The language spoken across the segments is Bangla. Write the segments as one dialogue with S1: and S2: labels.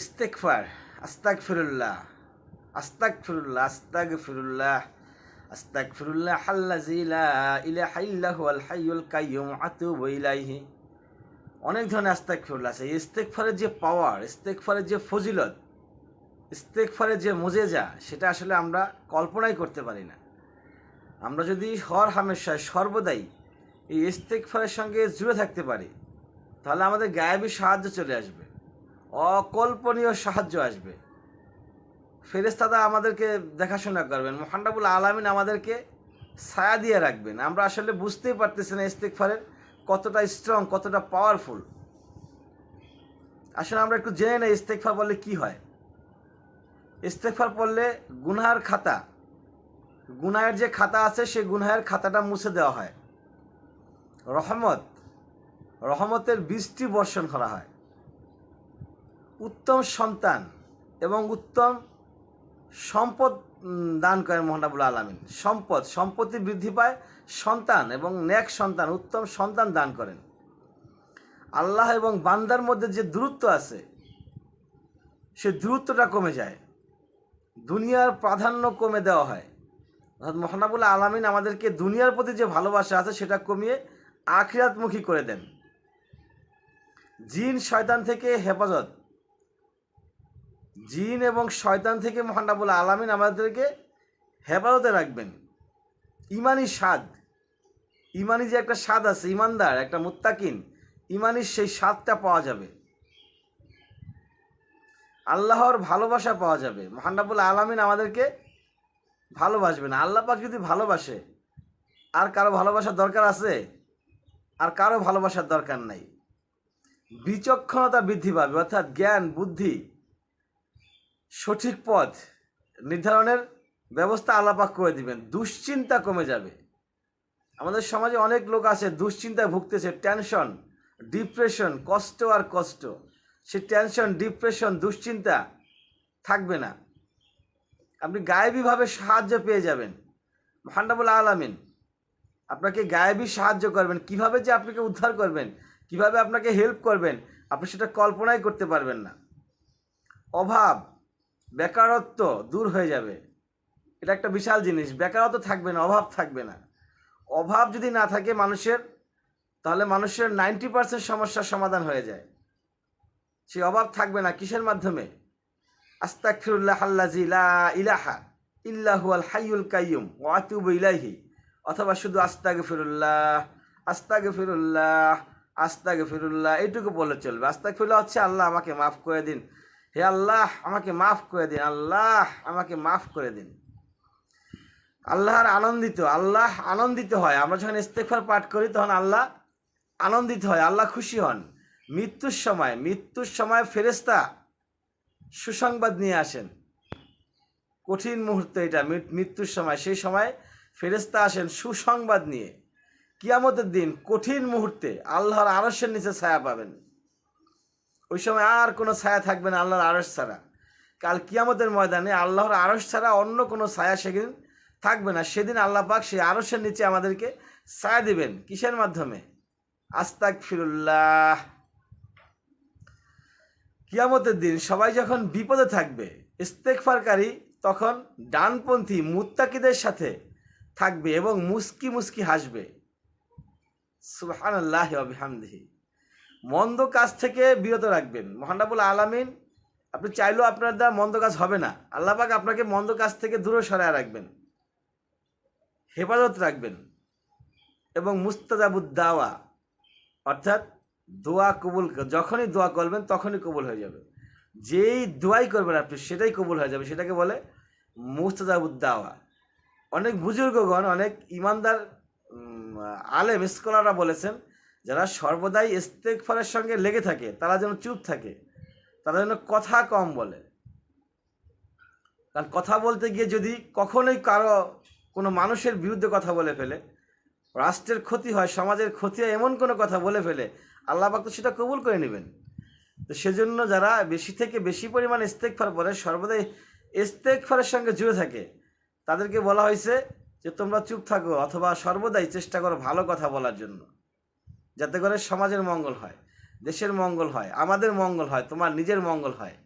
S1: ইস্তেকফার আস্তাক ফিরুল্লাহ আস্তাক ফিরুল্লাহ আস্তাক ফিরুল্লাহ আস্তাক ফিরুল্লাহ হাল্লাজিলা ইলাহা ইল্লাহু আল হাইয়ুল কাইয়ুম আতুবু ইলাইহি। অনেক ধরনের আস্তাক ফিরুল্লাহ আছে ইস্তেকফারের যে পাওয়ার ইস্তেকফারের যে ফজিলত ইস্তেকফারের যে মজেজা, সেটা আসলে আমরা কল্পনাই করতে পারি না। আমরা যদি হর হামেশায় সর্বদাই এই ইস্তেকফারের সঙ্গে জুড়ে থাকতে পারি, তাহলে আমাদের গায়েবী সাহায্য চলে আসবে। অকল্পনীয় সাহায্য আসবে। ফেরেস্তাদা আমাদেরকে দেখাশোনা করবেন মোহান্ডাবুল আলামিন আমাদেরকে ছায়া দিয়ে রাখবেন। আমরা আসলে বুঝতেই পারতেছি না ইস্তেকফারের কতটা স্ট্রং কতটা পাওয়ারফুল আসলে আমরা একটু জেনে নেই ইস্তেকফার বললে কি হয়। ইস্তেকফার পড়লে গুনহার খাতা, গুনাহের যে খাতা আছে, সেই গুনহায়ের খাতাটা মুছে দেওয়া হয়। রহমত, রহমতের বৃষ্টি বর্ষণ করা হয়। উত্তম সন্তান এবং উত্তম সম্পদ দান করেন মোহানাবুল আলমিন। সম্পদ, সম্পত্তি বৃদ্ধি পায়, সন্তান এবং ন্যাক সন্তান, উত্তম সন্তান দান করেন। আল্লাহ এবং বান্দার মধ্যে যে দূরত্ব আছে, সে দূরত্বটা কমে যায়। দুনিয়ার প্রাধান্য কমে দেওয়া হয়। অর্থাৎ মহানাবুল আলমিন আমাদেরকে দুনিয়ার প্রতি যে ভালোবাসা আছে, সেটা কমিয়ে আখিরাতমুখী করে দেন। জিন, শয়তান থেকে হেফাজত জিন এবং শয়তান থেকে মহানাবুল আলমিন আমাদেরকে হেফাজতে রাখবেন। ইমানি স্বাদ। ইমানি যে একটা স্বাদ আছে, ইমানদার, একটা মুত্তাকিন ইমানির সেই স্বাদটা পাওয়া যাবে। আল্লাহর ভালোবাসা পাওয়া যাবে। মহানাবুল আলমিন আমাদেরকে ভালোবাসবেন। আল্লাহ পাক যদি ভালোবাসে, আর কারও ভালোবাসার দরকার আছে? আর কারও ভালোবাসার দরকার নাই। বিচক্ষণতা বৃদ্ধি পাবে, অর্থাৎ জ্ঞান, বুদ্ধি সঠিক পথ নির্ধারণের ব্যবস্থা আলাপাক করে দিবেন। দুশ্চিন্তা কমে যাবে। আমাদের সমাজে অনেক লোক আছে, দুশ্চিন্তায় ভুগতেছে টেনশন ডিপ্রেশন কষ্ট আর কষ্ট। সে টেনশন ডিপ্রেশন দুশ্চিন্তা থাকবে না। আপনি গায়েবীভাবে সাহায্য পেয়ে যাবেন। মহান্ডাবুল আলামিন আপনাকে গায়েবী সাহায্য করবেন। কীভাবে যে আপনাকে উদ্ধার করবেন, কীভাবে আপনাকে হেল্প করবেন, আপনি সেটা কল্পনাই করতে পারবেন না। অভাব বেকারত্ব দূর হয়ে যাবে। এটা একটা বিশাল জিনিস। বেকারত্ব থাকবে না, অভাব থাকবে না। অভাব যদি না থাকে মানুষের, তাহলে মানুষের নাইনটি পার্সেন্ট সমস্যার সমাধান হয়ে যায়। সে অভাব থাকবে না কিসের মাধ্যমে? আস্তাকফিরুল্লাহ আল্লাজি ইলাহা ইল্লাহু আল হাইয়ুল কাইয়ুম ওয়া আতুবু ইলাইহি। অথবা শুধু আস্তাগফিরুল্লাহ আস্তাগফিরুল্লাহ আস্তাগফিরুল্লাহ এইটুকু বলে চলবে। আস্তাগফিরুল্লাহ হচ্ছে আল্লাহ আমাকে মাফ করে দিন। হে আল্লাহ, আমাকে মাফ করে দিন, আল্লাহ, আমাকে মাফ করে দিন। আল্লাহর আনন্দিত, আল্লাহ আনন্দিত হয়। আমরা যখন ইস্তেকফার পাঠ করি, তখন আল্লাহ আনন্দিত হয়, আল্লাহ খুশি হন। মৃত্যুর সময় মৃত্যুর সময় ফেরেস্তা সুসংবাদ নিয়ে আসেন। কঠিন মুহূর্ত এটা মৃত্যুর সময়। সেই সময় ফেরেস্তা আসেন সুসংবাদ নিয়ে। কিয়ামতের দিন কঠিন মুহূর্তে আল্লাহর আরসের নিচে ছায়া পাবেন। ওই সময় আর কোনো ছায়া থাকবে না আল্লাহর আড়স ছাড়া। কাল কিয়ামতের ময়দানে আল্লাহর আড়স ছাড়া অন্য কোনো ছায়া সেদিন থাকবে না। সেদিন আল্লাহ পাক সেই আড়সের নিচে আমাদেরকে ছায়া দিবেন। কিসের মাধ্যমে? আস্তাক ফিরুল্লাহ কিয়ামতের দিন সবাই যখন বিপদে থাকবে ইস্তেকফারকারী তখন ডানপন্থী মুত্তাকিদের সাথে থাকবে এবং মুস্কি মুস্কি হাসবে। সুবহান আল্লাহ আবিহামদিহি মন্দ কাজ থেকে বিরত রাখবেন। মহানাবুল আলামিন, আপনি চাইলেও আপনার দ্বারা মন্দ কাজ হবে না। আল্লাহ পাক আপনাকে মন্দ কাজ থেকে দূরে সরায় রাখবেন। হেফাজত রাখবেন। এবং মুস্তাজাবুদ দাওয়া অর্থাৎ দোয়া কবুল যখনই দোয়া করবেন তখনই কবুল হয়ে যাবে। যেই দোয়াই করবেন আপনি, সেটাই কবুল হয়ে যাবে। সেটাকে বলে মুস্তাজাবুদ দাওয়া অনেক বুজুর্গগণ, অনেক ইমানদার আলেম স্কলাররা বলেছেন যারা সর্বদাই ইস্তেকফারের সঙ্গে লেগে থাকে, তারা যেন চুপ থাকে, তারা যেন কথা কম বলে। কারণ কথা বলতে গিয়ে যদি কখনোই কারও কোনো মানুষের বিরুদ্ধে কথা বলে ফেলে, রাষ্ট্রের ক্ষতি হয়, সমাজের ক্ষতি হয়, এমন কোনো কথা বলে ফেলে, আল্লাহ পাক তো সেটা কবুল করে নেবেন। তো সেজন্য যারা বেশি থেকে বেশি পরিমাণ ইস্তেকফার পরে সর্বদাই ইস্তেকফারের সঙ্গে জুড়ে থাকে, তাদেরকে বলা হয়েছে যে তোমরা চুপ থাকো অথবা সর্বদাই চেষ্টা করো ভালো কথা বলার জন্য। যাতে করে সমাজের মঙ্গল হয়, দেশের মঙ্গল হয়, আমাদের মঙ্গল হয়, তোমার নিজের মঙ্গল হয়।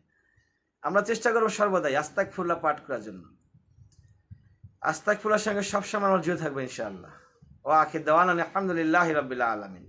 S1: আমরা চেষ্টা করব সর্বদাই আস্তাক ফুল্লা পাঠ করার জন্য। আস্তাক ফুল্লার সঙ্গে সবসময় আমরা জুড়ে থাকবে ইনশাআল্লাহ। ও আখে দেওয়ান আলহামদুলিল্লাহ রবিল্লা আলমিন।